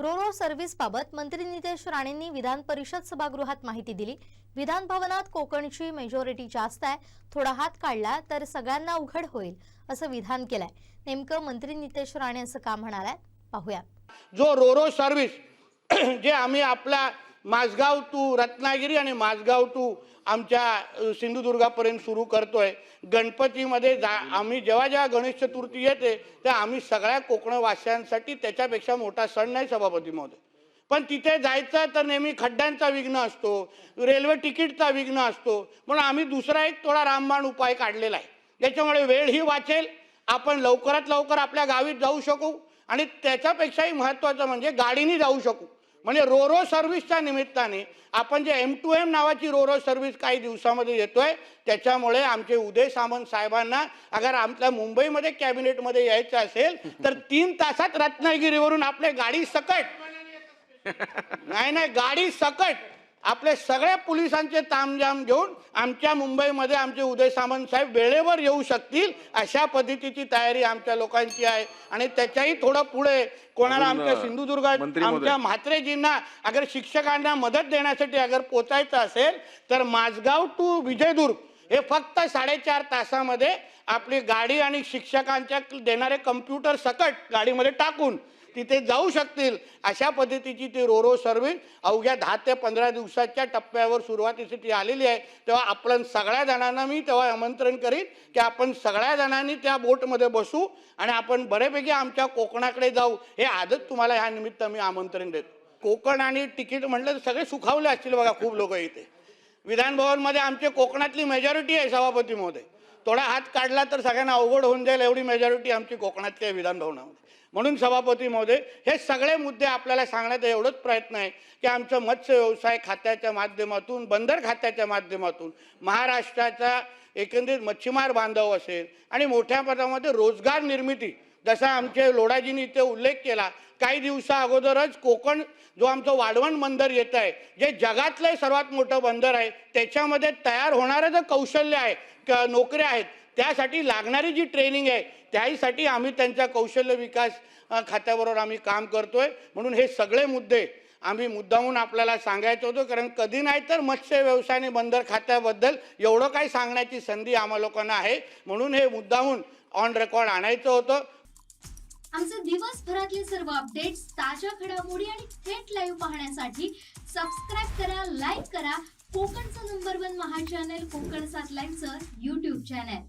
Ro-Ro service बाबत मंत्री नितेश राणेंनी विधान परिषद सभागृहात माहिती दिली. विधान भवनात कोकणची मेजॉरिटी जास्त आहे थोडा हात काढला तर सगळ्यांना उघड होईल असं विधान केलंय. नेमकं मंत्री नितेश राणे असं का म्हणालाय? पाहूया. जो रोरो सर्व्हिस जे आम्ही आपला माझगाव टू रत्नागिरी आणि माझगाव टू आमच्या सिंधुदुर्गापर्यंत सुरू करतोय. गणपतीमध्ये जा आम्ही जेव्हा जेव्हा गणेश चतुर्थी येते तेव्हा आम्ही सगळ्या कोकणवासियांसाठी त्याच्यापेक्षा मोठा सण नाही सभापती महोदय. पण तिथे जायचं तर नेहमी खड्ड्यांचा विघ्न असतो रेल्वे तिकीटचा विघ्न असतो. म्हणून आम्ही दुसरा एक थोडा रामबाण उपाय काढलेला आहे. ज्याच्यामुळे वेळही वाचेल आपण लवकरात लवकर आपल्या गावीत जाऊ शकू आणि त्याच्यापेक्षाही महत्त्वाचं म्हणजे गाडीने जाऊ शकू. म्हणजे रोरो सर्व्हिसच्या निमित्ताने आपण जे एम टू एम नावाची रोरो सर्व्हिस काही दिवसामध्ये येतोय त्याच्यामुळे आमचे उदय सामंत साहेबांना अगर आमच्या मुंबईमध्ये कॅबिनेटमध्ये यायचं असेल तर तीन तासात रत्नागिरीवरून आपल्या गाडी सकट. नाही नाही गाडी सकट. आपले सगळ्या पोलिसांचे तामजाम घेऊन आमच्या मुंबईमध्ये आमचे उदय सामंत साहेब वेळेवर येऊ शकतील अशा पद्धतीची तयारी आमच्या लोकांची आहे आणि त्याच्याही थोडं पुढे कोणाला आमच्या सिंधुदुर्गात. आमच्या म्हात्रेजींना अगर शिक्षकांना मदत देण्यासाठी अगर पोचायचं असेल तर माझगाव टू विजयदुर्ग हे फक्त साडेचार तासामध्ये आपली गाडी आणि शिक्षकांच्या देणारे कम्प्युटर सकट गाडीमध्ये टाकून तिथे जाऊ शकतील. अशा पद्धतीची ती रोरो सर्व्हिस अवघ्या दहा ते पंधरा दिवसाच्या टप्प्यावर सुरुवातीसाठी आलेली आहे. तेव्हा आपण सगळ्या जणांना मी तेव्हा आमंत्रण करीन की आपण सगळ्या जणांनी त्या बोटमध्ये बसू आणि आपण बऱ्यापैकी आमच्या कोकणाकडे जाऊ. हे आजच तुम्हाला ह्या निमित्त मी आमंत्रण देतो. कोकण आणि तिकीट म्हटलं तर सगळे सुखावले असतील बघा खूप लोक इथे. विधानभवनमध्ये आमचे कोकणातली मेजॉरिटी आहे सभापती महोदय. थोडा हात काढला तर सगळ्यांना अवघड होऊन जाईल एवढी मेजॉरिटी आमची कोकणातली आहे विधानभवनामध्ये. म्हणून सभापती महोदय हे सगळे मुद्दे आपल्याला सांगण्याचा एवढंच प्रयत्न आहे की आमचं मत्स्य व्यवसाय खात्याच्या माध्यमातून बंदर खात्याच्या माध्यमातून महाराष्ट्राचा एकंदरीत मच्छीमार बांधव असेल आणि मोठ्या प्रमाणामध्ये रोजगार निर्मिती जसा आमचे लोडाजीनी इथे उल्लेख केला काही दिवसा अगोदरच कोकण जो आमचं वाढवण बंदर येत आहे जे जगातलं सर्वात मोठं बंदर आहे त्याच्यामध्ये तयार होणारं जे कौशल्य आहे क नोकऱ्या आहेत त्यासाठी लागणारी जी ट्रेनिंग आहे त्याहीसाठी आम्ही त्यांचा कौशल्य विकास खात्याबरोबर आम्ही काम करतोय. म्हणून हे सगळे मुद्दे आम्ही मुद्दामून आपल्याला सांगायचं होतं. कारण कधी नाही तर मत्स्य व्यवसाय आणि बंदर खात्याबद्दल एवढं काही सांगण्याची संधी आम्हा लोकांना आहे. म्हणून हे मुद्दामून ऑन रेकॉर्ड आणायचं होतं. आमचे दिवसभरातले सर्व अपडेट्स ताज्या घडामोडी आणि थेट लाईव्ह पाहण्यासाठी सबस्क्राईब करा लाईक करा. कोकणचं नंबर वन महा चॅनल कोकण सात लाईव्हचं युट्यूब चॅनल